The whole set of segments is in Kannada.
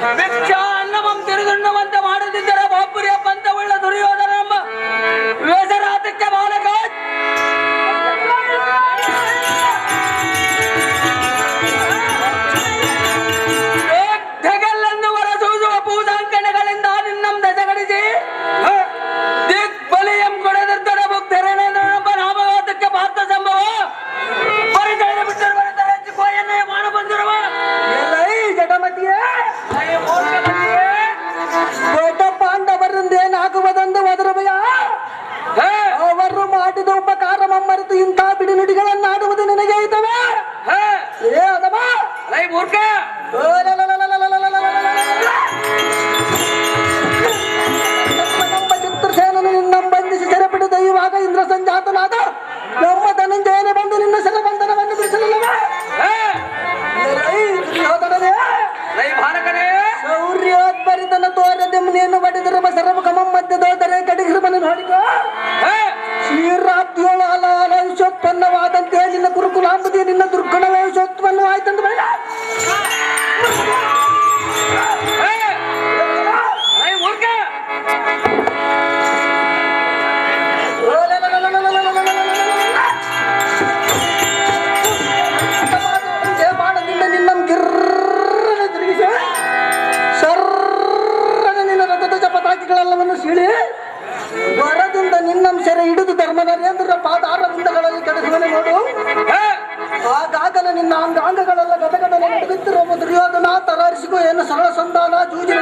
திருதண்ணவம் திருதண்ணவந்த Tierra ಬೇಕು ಏನು ಸರಳ ಸಂಧಾನ ಜೂಜಿನ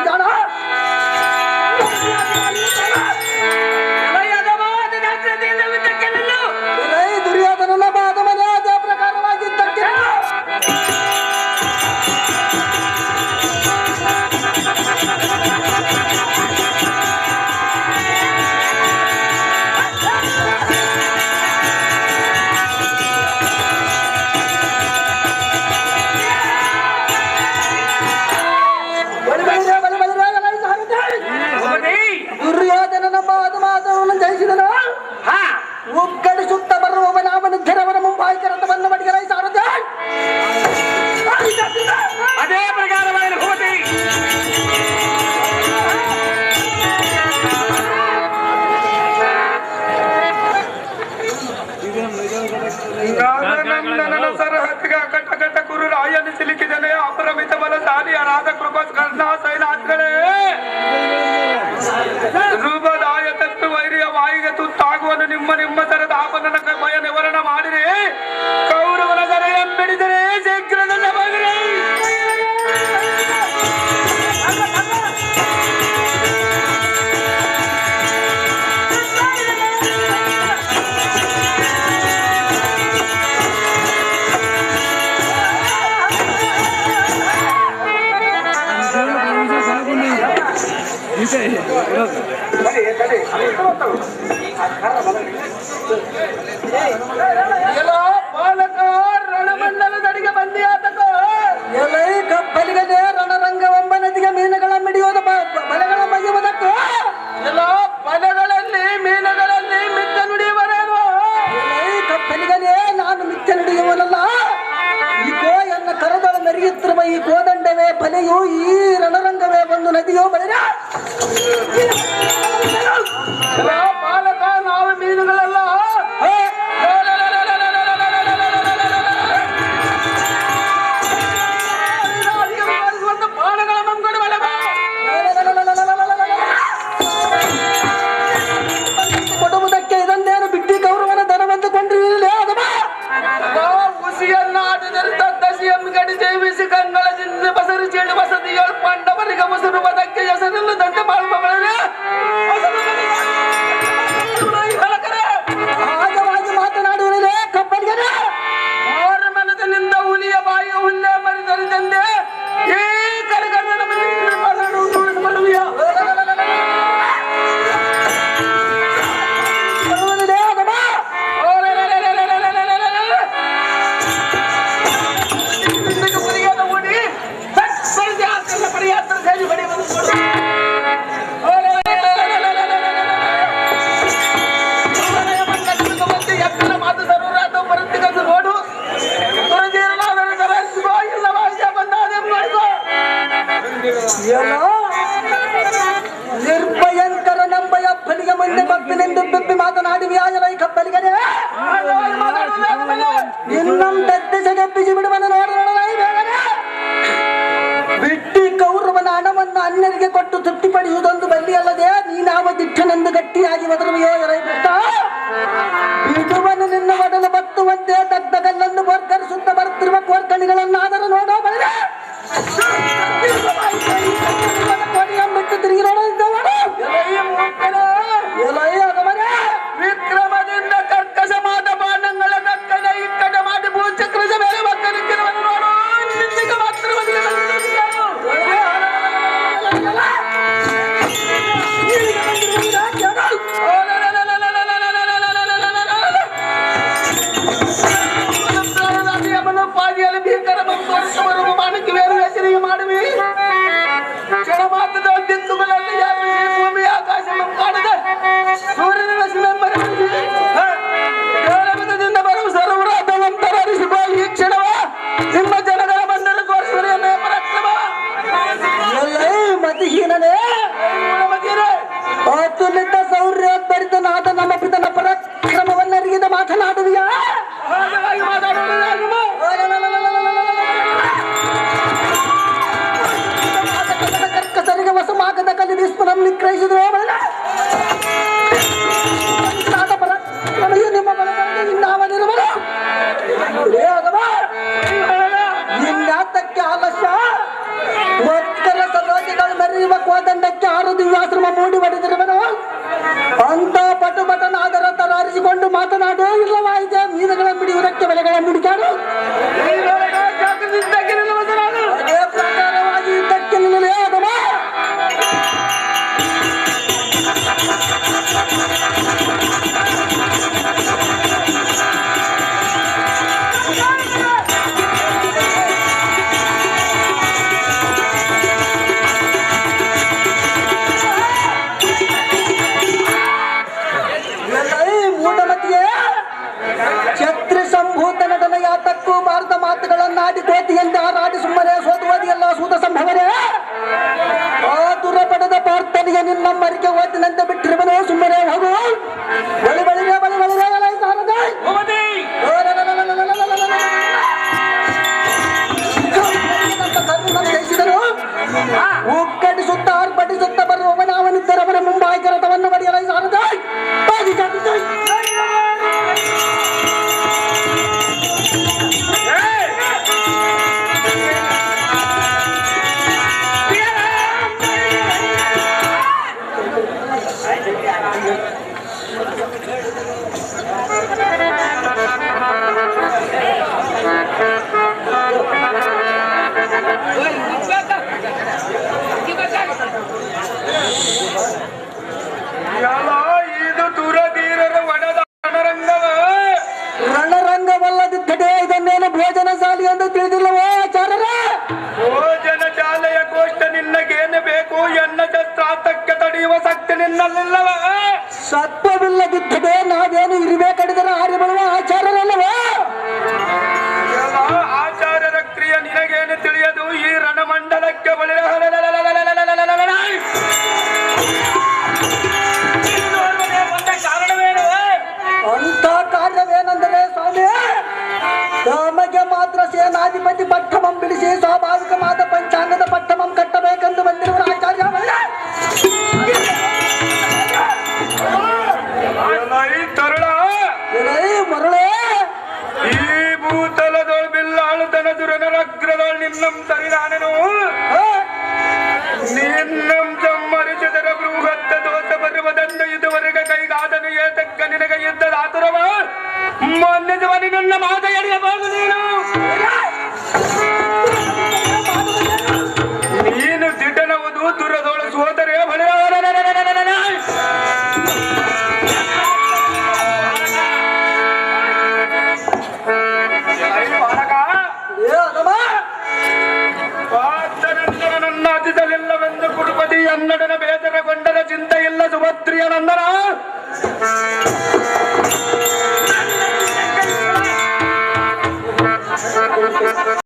ಒಗ್ಗಡೆ ಸುತ್ತ ಬರುವ ಒಬ್ಬನಾಮನ ಧಿರವನಮು ಬಾಯಿಕರತವನ್ನು ಮಡಿಗಲೈ ಸಾರದೆ ಅದೇ ಪ್ರಕಾರವಾದ ಭೂಮಿ సరహద్దుగా కట్ట కట్ట కురు రాయని సిలికిదనే అపరమితమల సాలి అనాథ కృప కర్ణాసైన ಎಲ್ಲ ಬಾಲಕ ರಣಮಂಡಲದ ರಣಮಂಡಲದಡಿಗೆ ಬಂದಿಯಾತಕ ಎಲೈ ಕಪ್ಪಲಿಗದೆ ರಣರಂಗ ಒಂಬನದಿಗೆ ಮೀನುಗಳ ಮಿಡಿಯೋದ ಬಲೆಗಳ ಬಗೆಯುವುದಕ್ಕೂ ಎಲ್ಲ ಬಲೆಗಳಲ್ಲಿ ಮೀನುಗಳಲ್ಲಿ ಮಿತ್ತ ನುಡಿಯುವರೇನು? ಎಲೈ ಕಪ್ಪಲಿಗದೆ ನಾನು ಮಿತ್ತ ನುಡಿಯುವನಲ್ಲ. ಈಗೋ ಎನ್ನ ಕರದಳು ಮೆರೆಯುತ್ತಿರುವ ಈ ಗೋದಂಡವೇ ಬಲೆಯು ಈ ರಣರಂಗವೇ ಒಂದು ನದಿಯೋ ಬಲೆಯ വീടുകളെ ಅಲ್ಲದೆ ನೀನಾವ ದಿಟ್ಟನೆಂದು ಗಟ್ಟಿಯಾಗಿ ಒದರುವೆಯೋ ಎರೆ रणರಂಗವಲ್ಲದ ತಡೆ ಇದನ್ನೇನು ಭೋಜನ ಸಾಲಿ ಎಂದು ತಿಳಿದಿಲ್ಲ ಕಡಿಯುವ ಶಕ್ತಿ ನಿನ್ನಲ್ಲಿಲ್ಲವ? ಸತ್ವವಿಲ್ಲದಿದ್ದರೆ ನಾವೇನು ಇರುವೆ ಕಡಿದರೆ ಆರಿ ಬರುವ ಆಚಾರವಲ್ಲವೇ ಇದುವರೆಗೆ ಕೈಗಾದನು ಏತಕ್ಕ ನಿನಗೆ ಇದ್ದದಾತುರವ ಮೊನ್ನೆ ಜವನಿನನ್ನ ಮಾತ ಎಳೆಯಬಾಗದೇನು